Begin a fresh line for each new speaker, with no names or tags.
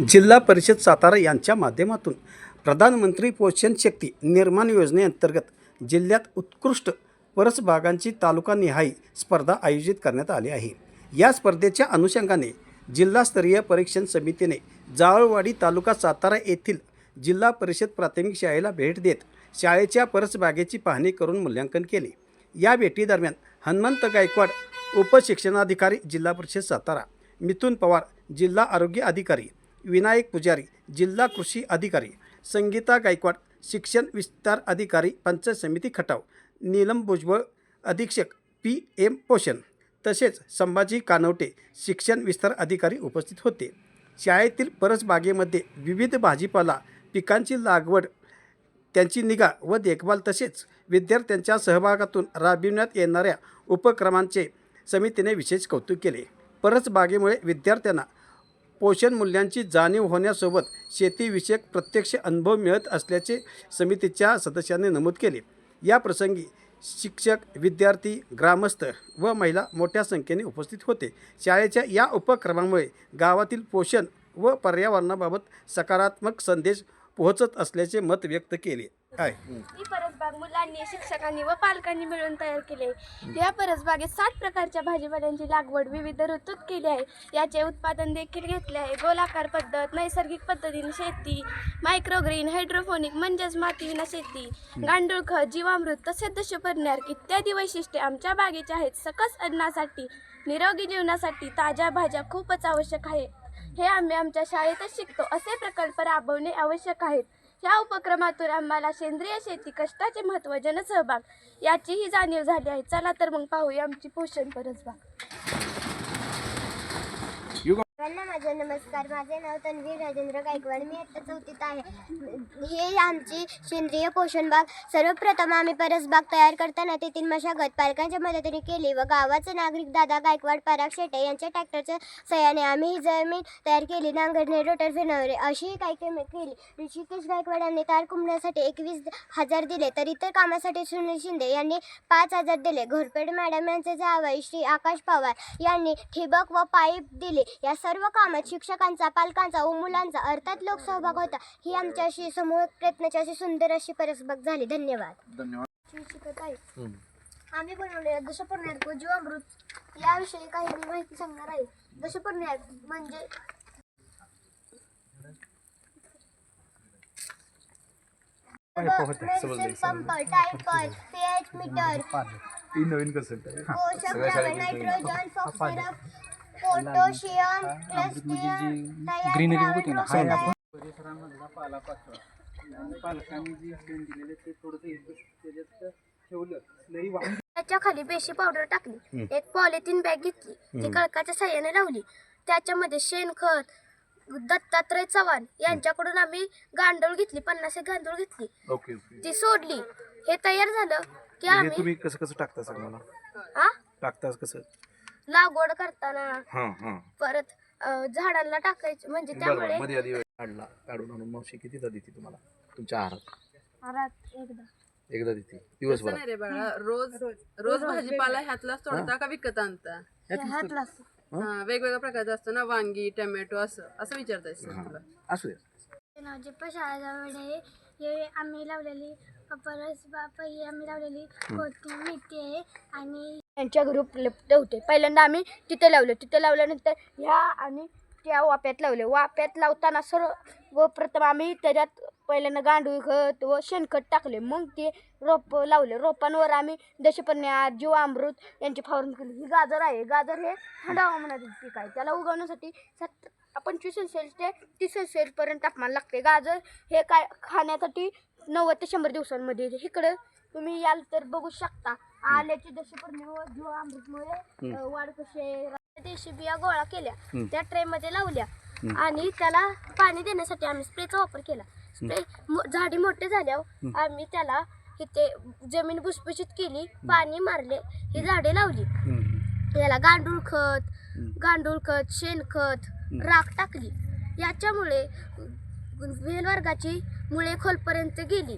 जिल्हा परिषद सातारा यांच्या माध्यमातून प्रधानमंत्री पोषण शक्ती निर्माण योजनेअंतर्गत जिल्ह्यात उत्कृष्ट परसबागांची तालुकानिहाय स्पर्धा आयोजित करण्यात आली आहे. या स्पर्धेच्या अनुषंगाने जिल्हास्तरीय परीक्षण समितीने जावळवाडी तालुका सातारा येथील जिल्हा परिषद प्राथमिक शाळेला भेट देत शाळेच्या परसबागेची पाहणी करून मूल्यांकन केले. या भेटीदरम्यान हनुमंत गायकवाड उपशिक्षणाधिकारी जिल्हा परिषद सातारा मिथुन पवार जिल्हा आरोग्य अधिकारी विनायक पुजारी जिल्हा कृषी अधिकारी संगीता गायकवाड शिक्षण विस्तार अधिकारी पंचायत समिती खटाव नीलम भुजबळ अधीक्षक पी एम पोषण तसेच संभाजी कानवटे शिक्षण विस्तार अधिकारी उपस्थित होते. शाळेतील परसबागेमध्ये विविध भाजीपाला पिकांची लागवड त्यांची निगा व देखभाल तसेच विद्यार्थ्यांच्या सहभागातून राबविण्यात येणाऱ्या उपक्रमांचे समितीने विशेष कौतुक केले. परसबागेमुळे विद्यार्थ्यांना पोषण मूल्यांची जाणीव होण्यासोबत शेतीविषयक प्रत्यक्ष अनुभव मिळत असल्याचे समितीच्या सदस्यांनी नमूद केले. या प्रसंगी शिक्षक विद्यार्थी ग्रामस्थ व महिला मोठ्या संख्येने उपस्थित होते. शाळेच्या या उपक्रमामुळे गावातील पोषण व पर्यावरणाबाबत सकारात्मक संदेश पोहोचत असल्याचे मत व्यक्त केले आहे.
ही परसबाग मुलांनी शिक्षकांनी व पालकांनी मिळून तयार केले या परसबागेत साठ प्रकारच्या भाजीपाल्यांची लागवड विविध ऋतूत केली आहे. याचे उत्पादन देखील घेतले आहे. गोलाकार पद्धत नैसर्गिक पद्धतीने शेती मायक्रोग्रीन हायड्रोफोनिक म्हणजेच मातीविना शेती गांडूळ खत जीवामृत तसेच दशपर्ण्यार इत्यादी वैशिष्ट्ये आमच्या बागेचे आहेत. सकस अन्नासाठी निरोगी जीवनासाठी ताज्या भाज्या खूपच आवश्यक आहे. हे आम्ही आमच्या शाळेतच शिकतो असे प्रकल्प राबवणे आवश्यक आहेत. या उपक्रमातून आम्हाला सेंद्रिय शेती कष्टाचे महत्त्व जनसहभाग याचीही जाणीव झाली आहे. चला तर मग पाहूया आमची पोषण परसबाग
सर्वांना माझा नमस्कार. माझे नाव तन्वी राजेंद्र गायकवाड. मी आता चौथीत आहे. हे आमची सेंद्रिय पोषण बाग. सर्वप्रथम आम्ही परसबाग तयार करताना तेथील मशागत पालकांच्या मदतीने केली व गावाचे नागरिक दादा गायकवाड पराग शेटे यांच्या ट्रॅक्टरच्या सहाय्याने आम्ही ही जमीन तयार केली. नांगरणे रोटर फिरवणे अशी काही कामे केली. ऋषिकेश गायकवाड यांनी तार कुंबण्यासाठी एकवीस हजार दिले. तर इतर कामासाठी सुनील शिंदे यांनी पाच हजार दिले. घोरपेड मॅडम यांचे जावई श्री आकाश पवार यांनी ठिबक व पाईप दिले. या सर्व कामात शिक्षकांचा पालकांचा व मुलांचा अर्थात लोकसहभाग होता. ही आमच्याशी समूह प्रयत्नाची अशी सुंदर अशी परसबाग झाली. धन्यवाद. शिक्षक आम्ही बनवलेल्या दशपर्ण्यात व जीवामृत याविषयी काही मी माहिती सांगणार आहे. दशपर्ण्यात म्हणजे पंप पीएच मीटर
नवीन
पोषक द्रव्य नायट्रोजन फॉस्फरस पोटॅशियम क्लॅस्टियम
परिसरामधला पालापाचोळा. आणि पालकांनी जे दिलेले ते थोडंसं त्याच्यात ठेवलं. वाहून
त्याच्याखाली बेशी पावडर टाकली. एक पॉलिथिन बॅग घेतली. ती कळकाच्या साह्याने लावली. त्याच्यामध्ये शेणखत दत्तात्रय चव्हाण यांच्याकडून आम्ही गांडूळ घेतली पन्नास एक गांडूळ घेतली.
Okay okay.
ती सोडली. हे तयार झालं की
हे
आम्ही
तुम्ही कसं कसं टाकता सर मला?
हा
टाकता कसं?
लागवड करताना
हां हां.
परत अं, झाडांना टाकायचं म्हणजे त्यामुळे
मध्ये आधी काढला काढून आणून मावशी किती देते तुम्हाला? तुमच्या आहारात?
आरात एकदा.
एकदा देते
तसं
दिवसभर
नाही रे बाळा रोज रोज. भाजीपाला ह्यातलाच तोडता का विकत आणता? हा वेगवेगळ्या प्रकारचा असतो ना वांगी टोमॅटो असं असं विचारतायस तुला.
असू दे.
नावचे शाळेजवळ हे आम्ही लावलेली परस ही आम्ही लावलेली कोथिंबीर मेथी आहे आणि
त्यांच्या घरी उपलब्ध होते. पहिल्यांदा आम्ही तिथे लावलं. तिथे लावल्यानंतर ह्या आणि त्या वाप्यात लावले वाप्यात लावताना सर्व व प्रथम आम्ही त्याच्यात पहिल्यांदा गांडूळ खत व शेणखत टाकले. मग ते रोप लावले. रोपांवर आम्ही दशपन्या जीवामृत यांची फवारणी केली. ही गाजर आहे. गाजर हे थंड हवामानातील पीक आहे. त्याला उगवण्यासाठी सत पंचवीस सेल्सिअस ते तीस सेल्सिअसपर्यंत तापमान लागते. गाजर हे काय खाण्यासाठी नव्वद ते शंभर दिवसांमध्ये इकडं तुम्ही याल तर बघू शकता. आल्याची दशपर्णी व जीवामृतमुळे अ, वाढ आहे? देशी बिया गोळा केल्या. त्या ट्रे मध्ये लावल्या आणि त्याला पाणी देण्यासाठी आम्ही स्प्रेचा वापर केला. झाडी मोठे झाल्यावर आम्ही त्याला इथे जमीन भुसभुशीत केली पाणी मारले ही झाडे लावली. याला गांडूळ खत गांडूळ खत शेणखत राख टाकली. याच्यामुळे वेलवर्गाची मुळे खोलपर्यंत गेली.